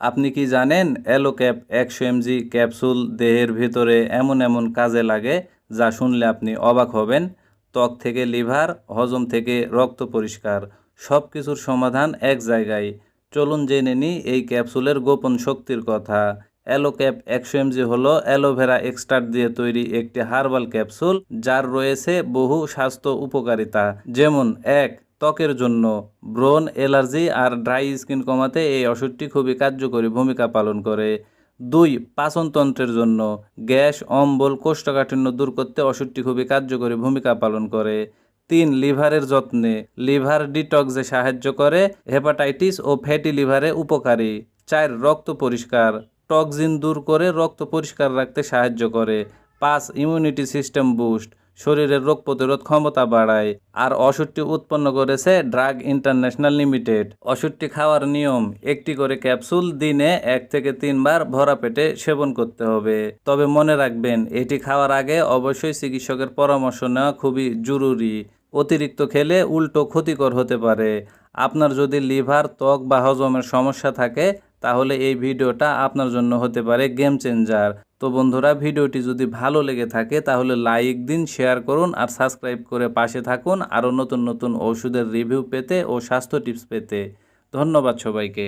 আপনি কি জানেন অ্যালো ক্যাপ একশো এমজি ক্যাপসুল দেহের ভিতরে এমন এমন কাজে লাগে যা শুনলে আপনি অবাক হবেন? ত্বক থেকে লিভার, হজম থেকে রক্ত পরিষ্কার সব কিছুর সমাধান এক জায়গায়। চলুন জেনে নিই এই ক্যাপসুলের গোপন শক্তির কথা। অ্যালো ক্যাপ একশো এমজি হলো অ্যালোভেরা এক্সট্রাক্ট দিয়ে তৈরি একটি হার্বাল ক্যাপসুল, যার রয়েছে বহু স্বাস্থ্য উপকারিতা, যেমন এক ত্বকের জন্য। ব্রণ, অ্যালার্জি আর ড্রাই স্কিন কমাতে এই ওষুধটি খুবই কার্যকরী ভূমিকা পালন করে। দুই, পাচনতন্ত্রের জন্য। গ্যাস, অম্বল, কোষ্ঠকাঠিন্য দূর করতে ওষুধটি খুবই কার্যকরী ভূমিকা পালন করে। তিন, লিভারের যত্নে। লিভার ডিটক্সে সাহায্য করে হেপাটাইটিস ও ফ্যাটি লিভারে উপকারী। চার, রক্ত পরিষ্কার। টক্সিন দূর করে রক্ত পরিষ্কার রাখতে সাহায্য করে। পাঁচ, ইমিউনিটি সিস্টেম বুস্ট। শরীরের রোগ প্রতিরোধ ক্ষমতা বাড়ায় আর ওষুধটি উৎপন্ন করেছে ড্রাগ ইন্টারন্যাশনাল লিমিটেড। ওষুধটি খাওয়ার নিয়ম, একটি করে ক্যাপসুল দিনে এক থেকে তিনবার ভরা পেটে সেবন করতে হবে। তবে মনে রাখবেন, এটি খাওয়ার আগে অবশ্যই চিকিৎসকের পরামর্শ নেওয়া খুবই জরুরি। অতিরিক্ত খেলে উল্টো ক্ষতিকর হতে পারে। আপনার যদি লিভার, ত্বক বা হজমের সমস্যা থাকে, তাহলে এই ভিডিওটা আপনার জন্য হতে পারে গেম চেঞ্জার। তো বন্ধুরা, ভিডিওটি যদি ভালো লেগে থাকে, তাহলে লাইক দিন, শেয়ার করুন আর সাবস্ক্রাইব করে পাশে থাকুন আরও নতুন নতুন ওষুধের রিভিউ পেতে ও স্বাস্থ্য টিপস পেতে। ধন্যবাদ সবাইকে।